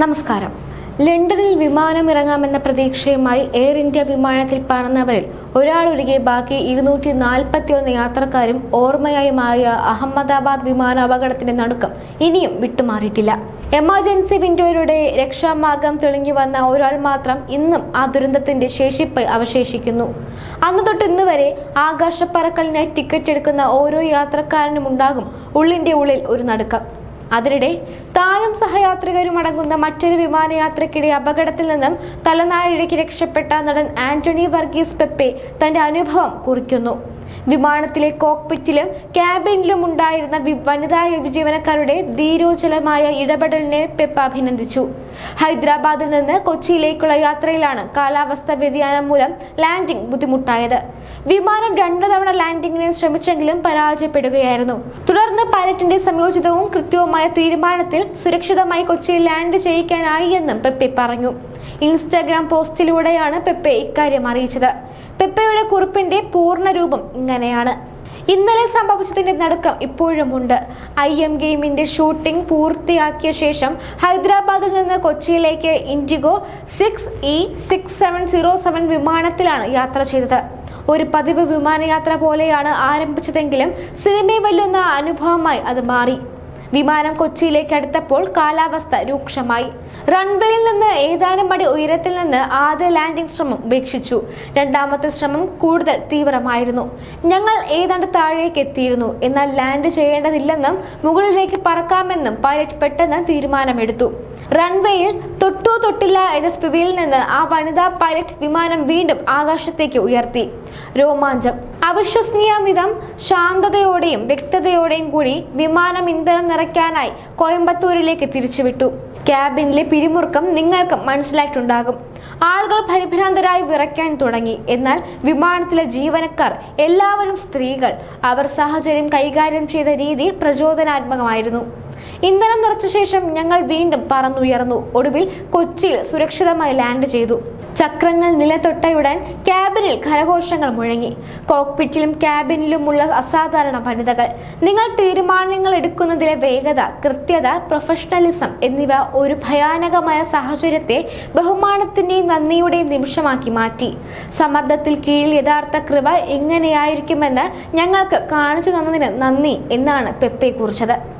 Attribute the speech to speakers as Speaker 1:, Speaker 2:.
Speaker 1: നമസ്കാരം. ലണ്ടനിൽ വിമാനം ഇറങ്ങാമെന്ന പ്രതീക്ഷയുമായി എയർ ഇന്ത്യ വിമാനത്തിൽ പറന്നവരിൽ ഒരാളൊഴികെ ബാക്കി ഇരുന്നൂറ്റി നാൽപ്പത്തി ഒന്ന് യാത്രക്കാരും ഓർമ്മയായി മാറിയ അഹമ്മദാബാദ് വിമാന അപകടത്തിന്റെ നടുക്കം ഇനിയും വിട്ടുമാറിയിട്ടില്ല. എമർജൻസി വിൻഡോയിലൂടെ രക്ഷാമാർഗം തെളിഞ്ഞു വന്ന ഒരാൾ മാത്രം ഇന്നും ആ ദുരന്തത്തിന്റെ ശേഷിപ്പ് അവശേഷിക്കുന്നു. അന്ന് തൊട്ട് ഇന്ന് വരെ ആകാശപ്പറക്കലിനായി ടിക്കറ്റ് എടുക്കുന്ന ഓരോ യാത്രക്കാരനും ഉണ്ടാകും ഉള്ളിന്റെ ഉള്ളിൽ ഒരു നടുക്കം. അതിനിടെ താനും സഹയാത്രികരും അടങ്ങുന്ന മറ്റൊരു വിമാനയാത്രയ്ക്കിടെ അപകടത്തിൽ നിന്നും തലനാരിഴയ്ക്ക് രക്ഷപ്പെട്ട നടൻ ആന്റണി വർഗീസ് പെപ്പെ തന്റെ അനുഭവം കുറിക്കുന്നു. വിമാനത്തിലെ കോക്പിറ്റിലും ക്യാബിനിലും ഉണ്ടായിരുന്ന വനിതാ ജീവനക്കാരുടെ ധീരോജ്വലമായ ഇടപെടലിനെ പെപ്പ അഭിനന്ദിച്ചു. ഹൈദരാബാദിൽ നിന്ന് കൊച്ചിയിലേക്കുള്ള യാത്രയിലാണ് കാലാവസ്ഥ വ്യതിയാനം മൂലം ലാൻഡിംഗ് ബുദ്ധിമുട്ടായത്. വിമാനം രണ്ടു തവണ ലാൻഡിംഗിന് ശ്രമിച്ചെങ്കിലും പരാജയപ്പെടുകയായിരുന്നു. തുടർന്ന് പൈലറ്റിന്റെ സംയോജിതവും കൃത്യവുമായ തീരുമാനത്തിൽ സുരക്ഷിതമായി കൊച്ചിയിൽ ലാൻഡ് ചെയ്യിക്കാനായി എന്നും പെപ്പി പറഞ്ഞു. ഇൻസ്റ്റാഗ്രാം പോസ്റ്റിലൂടെയാണ് പെപ്പെ ഇക്കാര്യം അറിയിച്ചത്. പെപ്പയുടെ കുറിപ്പിന്റെ പൂർണ രൂപം ഇങ്ങനെയാണ്. ഇന്നലെ സംഭവിച്ചതിന്റെ നടുക്കം ഇപ്പോഴുമുണ്ട് ഐ എം ഗെയിമിന്റെ ഷൂട്ടിംഗ് പൂർത്തിയാക്കിയ ശേഷം ഹൈദരാബാദിൽ നിന്ന് കൊച്ചിയിലേക്ക് IndiGo six E six seven zero seven വിമാനത്തിലാണ് യാത്ര ചെയ്തത്. ഒരു പതിവ് വിമാനയാത്ര പോലെയാണ് ആരംഭിച്ചതെങ്കിലും സിനിമയെ വെല്ലുന്ന അനുഭവമായി അത് മാറി. വിമാനം കൊച്ചിയിലേക്ക് അടുത്തപ്പോൾ കാലാവസ്ഥ രൂക്ഷമായി. റൺവേയിൽ നിന്ന് ഏതാനും പടി ഉയരത്തിൽ നിന്ന് ആദ്യ ലാൻഡിംഗ് ശ്രമം ഉപേക്ഷിച്ചു. രണ്ടാമത്തെ ശ്രമം കൂടുതൽ തീവ്രമായിരുന്നു. ഞങ്ങൾ ഏതാണ്ട് താഴേക്ക് എത്തിയിരുന്നു. എന്നാൽ ലാൻഡ് ചെയ്യേണ്ടതില്ലെന്നും മുകളിലേക്ക് പറക്കാമെന്നും പൈലറ്റ് പെട്ടെന്ന് തീരുമാനമെടുത്തു. റൺവേയിൽ തൊട്ടോ തൊട്ടില്ല എന്ന സ്ഥിതിയിൽ നിന്ന് ആ വനിതാ പൈലറ്റ് വിമാനം വീണ്ടും ആകാശത്തേക്ക് ഉയർത്തി. രോമാഞ്ചം. അവിശ്വസനീയമിതം ശാന്തതയോടെയും വ്യക്തതയോടെയും കൂടി വിമാനം ഇന്ധനം നിറയ്ക്കാനായി കോയമ്പത്തൂരിലേക്ക് തിരിച്ചുവിട്ടു. ക്യാബിനിലെ പിരിമുറുക്കം നിങ്ങൾക്ക് മനസ്സിലായിട്ടുണ്ടാകും. ആളുകൾ പരിഭ്രാന്തരായി വിറയ്ക്കാൻ തുടങ്ങി. എന്നാൽ വിമാനത്തിലെ ജീവനക്കാർ എല്ലാവരും സ്ത്രീകൾ. അവർ സാഹചര്യം കൈകാര്യം ചെയ്ത രീതി പ്രചോദനാത്മകമായിരുന്നു. ഇന്ധനം നിറച്ച ശേഷം ഞങ്ങൾ വീണ്ടും പറന്നുയർന്നു. ഒടുവിൽ കൊച്ചിയിൽ സുരക്ഷിതമായി ലാൻഡ് ചെയ്തു. ചക്രങ്ങൾ നിലത്തൊട്ടയുടൻ ക്യാബിനിൽ ഖരഘോഷങ്ങൾ മുഴങ്ങി. കോക്പിറ്റിലും ക്യാബിനിലുമുള്ള അസാധാരണ വനിതകൾ. നിങ്ങൾ തീരുമാനങ്ങൾ എടുക്കുന്നതിലെ വേഗത കൃത്യത പ്രൊഫഷണലിസം എന്നിവ ഒരു ഭയാനകമായ സാഹചര്യത്തെ ബഹുമാനത്തിന്റെയും നന്ദിയുടെയും നിമിഷമാക്കി മാറ്റി. സമ്മർദ്ദത്തിൽ കീഴിൽ യഥാർത്ഥ കൃപ എങ്ങനെയായിരിക്കുമെന്ന് ഞങ്ങൾക്ക് കാണിച്ചു തന്നതിന് നന്ദി എന്നാണ് പെപ്പെ കുറിച്ചത്.